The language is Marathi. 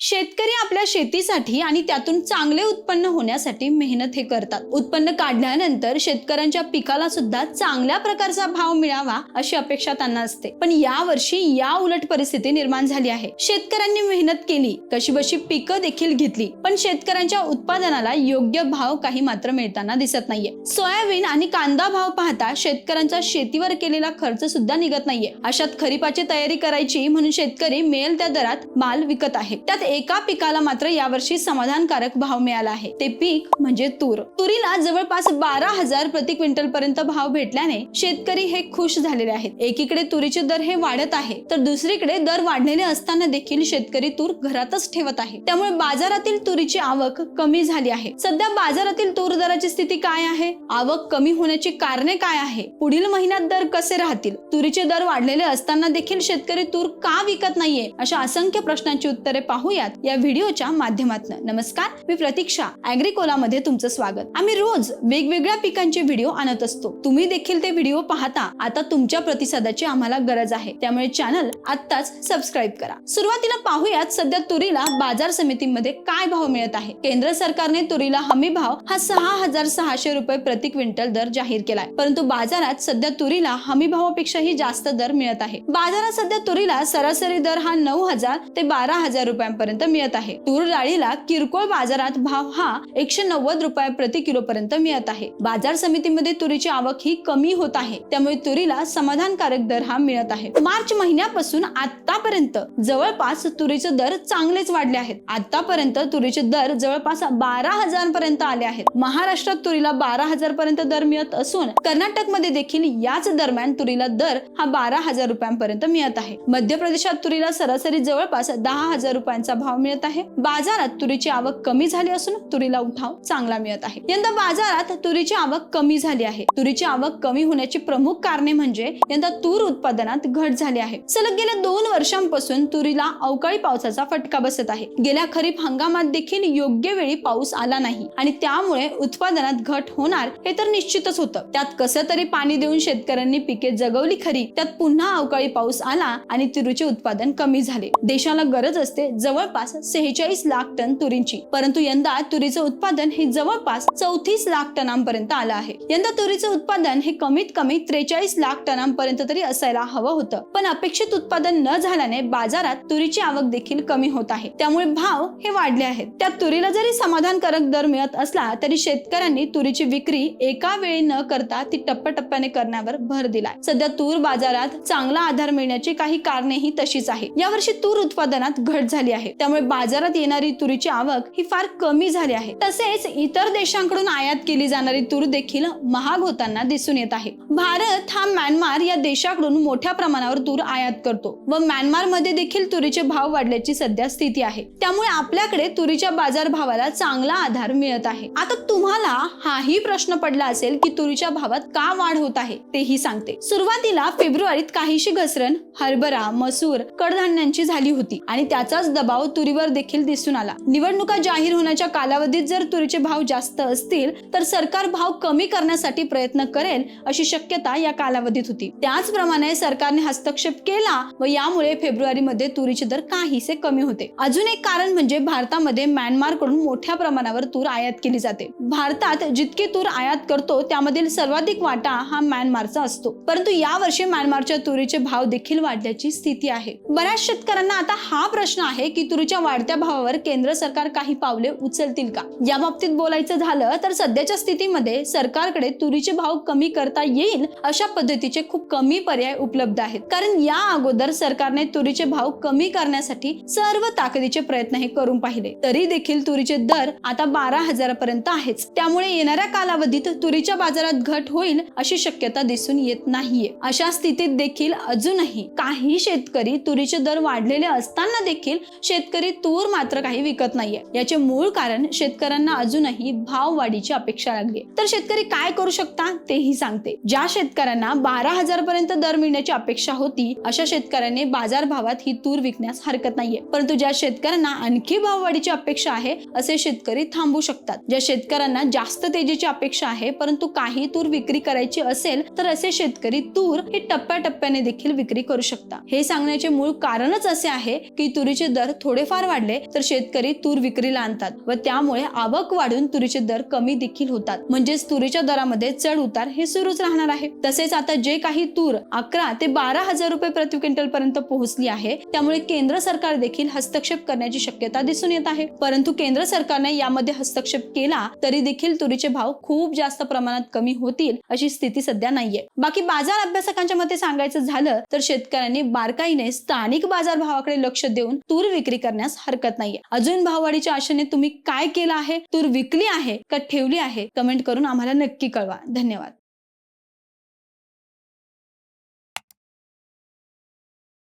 शेतकरी आपल्या शेतीसाठी आणि त्यातून चांगले उत्पन्न होण्यासाठी मेहनत हे करतात. उत्पन्न काढल्यानंतर शेतकऱ्यांच्या पिकाला सुद्धा चांगल्या प्रकारचा भाव मिळावा अशी अपेक्षा त्यांना असते. पण या वर्षी या उलट परिस्थिती निर्माण झाली आहे. शेतकऱ्यांनी मेहनत केली कशी बशी पिकं देखील घेतली पण शेतकऱ्यांच्या उत्पादनाला योग्य भाव काही मात्र मिळताना दिसत नाहीये. सोयाबीन आणि कांदा भाव पाहता शेतकऱ्यांचा शेतीवर केलेला खर्च सुद्धा निघत नाहीये. अशात खरीपाची तयारी करायची म्हणून शेतकरी मिळेल त्या दरात माल विकत आहे. त्यात एका पिकाला मात्र यावर्षी समाधानकारक भाव मिळाला आहे. ते पीक म्हणजे तूर. तुरीला जवळपास बारा हजार प्रति क्विंटल पर्यंत भाव भेटल्याने शेतकरी हे खुश झालेले आहेत. एकीकडे तुरीचे दर हे वाढत आहे तर दुसरीकडे दर वाढलेले असताना देखील शेतकरी तूर घरातच ठेवत आहे. त्यामुळे बाजारातील तुरीची आवक कमी झाली आहे. सध्या बाजारातील तूर दराची स्थिती काय आहे? आवक कमी होण्याची कारणे काय आहे? पुढील महिन्यात दर कसे राहतील? तुरीचे दर वाढलेले असताना देखील शेतकरी तूर का विकत नाहीये? अशा असंख्य प्रश्नांची उत्तरे ऐकूयात या व्हिडिओच्या माध्यमातून. नमस्कार मी प्रतीक्षा अॅग्रिकोला मध्ये तुमचं स्वागत. आम्ही रोज वेगवेगळ्या पिकांचे व्हिडिओ आणत असतो. तुम्ही देखील ते व्हिडिओ पाहता. आता तुमच्या प्रतिसादाची आम्हाला गरज आहे. त्यामुळे चॅनल आत्ताच सबस्क्राईब करा. सुरुवातीला पाहूयात सध्या तुरीला बाजार समितीमध्ये काय भाव मिळत आहे? केंद्र सरकारने तुरीला हमी भाव हा सहा हजार सहाशे रुपये प्रति क्विंटल दर जाहीर केलाय. परंतु बाजारात सध्या तुरीला हमी भावापेक्षाही जास्त दर मिळत आहे. बाजारात सध्या तुरीला सरासरी दर हा नऊ हजार ते बारा हजार रुपयांपर्यंत मिळत आहे. तूर डाळीला किरकोळ बाजारात भाव हा एकशे नव्वद रुपये प्रति किलो पर्यंत मिळत आहे. बाजार समितीमध्ये तुरीची आवक ही कमी होत आहे. त्यामुळे तुरीला समाधानकारक दर हा मिळत आहे. मार्च महिन्यापासून आतापर्यंत जवळपास तुरीचे दर चांगलेच वाढले आहेत. आतापर्यंत तुरीचे दर जवळपास बारा हजार पर्यंत आले आहेत. महाराष्ट्रात तुरीला बारा हजार पर्यंत दर मिळत असून कर्नाटकमध्ये देखील याच दरम्यान तुरीला दर हा बारा हजार रुपयांपर्यंत मिळत आहे. मध्य प्रदेशात तुरीला सरासरी जवळपास दहा हजार रुपयांचा भाव मिळत आहे. बाजारात तुरीची आवक कमी झाली असून तुरीला उठाव चांगला मिळत आहे. यंदा बाजारात तुरीची आवक कमी झाली आहे. तुरीची आवक कमी होण्याची प्रमुख कारणे म्हणजे यंदा तूर उत्पादनात घट झाली आहे. सलग गेल्या दोन वर्षांपासून तुरीला अवकाळी पावसाचा फटका बसत आहे. गेल्या खरीप हंगामात देखील योग्य वेळी पाऊस आला नाही आणि त्यामुळे उत्पादनात घट होणार हे तर निश्चितच होतं. त्यात कसं तरी पाणी देऊन शेतकऱ्यांनी पिके जगवली खरी त्यात पुन्हा अवकाळी पाऊस आला आणि तुरीचे उत्पादन कमी झाले. देशाला गरज असते जवळ जवळपास सेहेचाळीस लाख टन तुरींची. परंतु यंदा तुरीचं उत्पादन हे जवळपास चौतीस लाख टनांपर्यंत आलं आहे. यंदा तुरीचं उत्पादन हे कमीत कमी त्रेचाळीस लाख टनांपर्यंत तरी असायला हवं होतं. पण अपेक्षित उत्पादन न झाल्याने बाजारात तुरीची आवक देखील कमी होत आहे. त्यामुळे भाव हे वाढले आहेत. त्या तुरीला जरी समाधानकारक दर मिळत असला तरी शेतकऱ्यांनी तुरीची विक्री एका वेळी न करता ती टप्प्याटप्प्याने करण्यावर भर दिलाय. सध्या तूर बाजारात चांगला आधार मिळण्याची काही कारणेही तशीच आहे. यावर्षी तूर उत्पादनात घट झाली आहे. त्यामुळे बाजारात येणारी तुरीची आवक ही फार कमी झाली आहे. तसेच इतर देशांकडून आयात केली जाणारी तूर देखील महाग होताना दिसून येत आहे. भारत हा म्यानमार या देशाकडून मोठ्या प्रमाणावर तूर आयात करतो व म्यानमारमध्ये देखील तुरीचे भाव वाढल्याची सध्या स्थिती आहे. त्यामुळे आपल्याकडे तुरीच्या बाजार भावाला चांगला आधार मिळत आहे. आता तुम्हाला हाही प्रश्न पडला असेल की तुरीच्या भावात का वाढ होत आहे तेही सांगते. सुरुवातीला फेब्रुवारीत काहीशी घसरण हरभरा मसूर कडधान्यांची झाली होती आणि त्याचाच दबाव तुरीवर देखील दिसून आला. निवडणुका जाहीर होण्याच्या कालावधीत जर तुरीचे भाव जास्त असतील तर सरकार भाव कमी करण्यासाठी प्रयत्न करेल अशी शक्यता या कालावधीत होती. त्याचप्रमाणे सरकारने हस्तक्षेप केला व यामुळे फेब्रुवारीमध्ये तुरीचे दर काहीसे कमी होते. अजून एक कारण म्हणजे भारतामध्ये म्यानमारकडून मोठ्या प्रमाणावर तूर आयात केली जाते. भारतात जितकी तूर आयात करतो त्यामधील सर्वाधिक वाटा हा म्यानमारचा असतो. परंतु यावर्षी म्यानमारच्या तुरीचे भाव देखील वाढल्याची स्थिती आहे. बऱ्याच शेतकऱ्यांना आता हा प्रश्न आहे की तुरीच्या वाढत्या भावावर केंद्र सरकार काही पावले उचलतील का? या बाबतीत बोलायचं झालं तर सध्याच्या स्थितीमध्ये सरकारकडे तुरीचे भाव कमी करता येईल अशा पद्धतीचे खूप कमी पर्याय उपलब्ध आहेत. कारण या अगोदर सरकारने तुरीचे भाव कमी करण्यासाठी सर्व ताकदीचे प्रयत्न हे करून पाहिले. तरी देखील तुरीचे दर आता बारा हजारापर्यंत आहेच. त्यामुळे येणाऱ्या कालावधीत तुरीच्या बाजारात घट होईल अशी शक्यता दिसून येत नाहीये. अशा स्थितीत देखील अजूनही काही शेतकरी तुरीचे दर वाढलेले असताना देखील शेतकरी तूर मात्र काही विकत नाहीये. याचे मूळ कारण शेतकऱ्यांना अजूनही भाव वाढीची अपेक्षा लागली तर शेतकरी काय करू शकता? तेही सांगते. ज्या शेतकऱ्यांना बारा हजार पर्यंत दर मिळण्याची अपेक्षा होती अशा शेतकऱ्यांनी बाजार भावात ही तूर विकण्यास हरकत नाहीये. परंतु ज्या शेतकऱ्यांना आणखी भाव वाढीची अपेक्षा आहे असे शेतकरी थांबू शकतात. ज्या शेतकऱ्यांना जास्त तेजीची अपेक्षा आहे परंतु काही तूर विक्री करायची असेल तर असे शेतकरी तूर हे टप्प्याटप्प्याने देखील विक्री करू शकता. हे सांगण्याचे मूळ कारणच असे आहे की तुरीचे दर थोडेफार वाढले तर शेतकरी तूर विक्रीला आणतात व त्यामुळे आवक वाढून तुरीचे दर कमी देखील होतात. म्हणजेच तुरीच्या दरामध्ये चढ उतार हे सुरूच राहणार आहे. तसेच आता जे काही तूर अकरा ते बारा हजार रुपये प्रति क्विंटल पर्यंत पोहोचली आहे त्यामुळे केंद्र सरकार देखील हस्तक्षेप करण्याची शक्यता दिसून येत आहे. परंतु केंद्र सरकारने यामध्ये हस्तक्षेप केला तरी देखील तुरीचे भाव खूप जास्त प्रमाणात कमी होतील अशी स्थिती सध्या नाहीये. बाकी बाजार अभ्यासकांच्या मते सांगायचं झालं तर शेतकऱ्यांनी बारकाईने स्थानिक बाजार भावाकडे लक्ष देऊन तूर विक्री करण्यास हरकत नाहीये. अजून भाववाढीच्या आशेने तुम्ही काय केलं आहे? तूर विकली आहे का ठेवली आहे? कमेंट करून आम्हाला नक्की कळवा. धन्यवाद.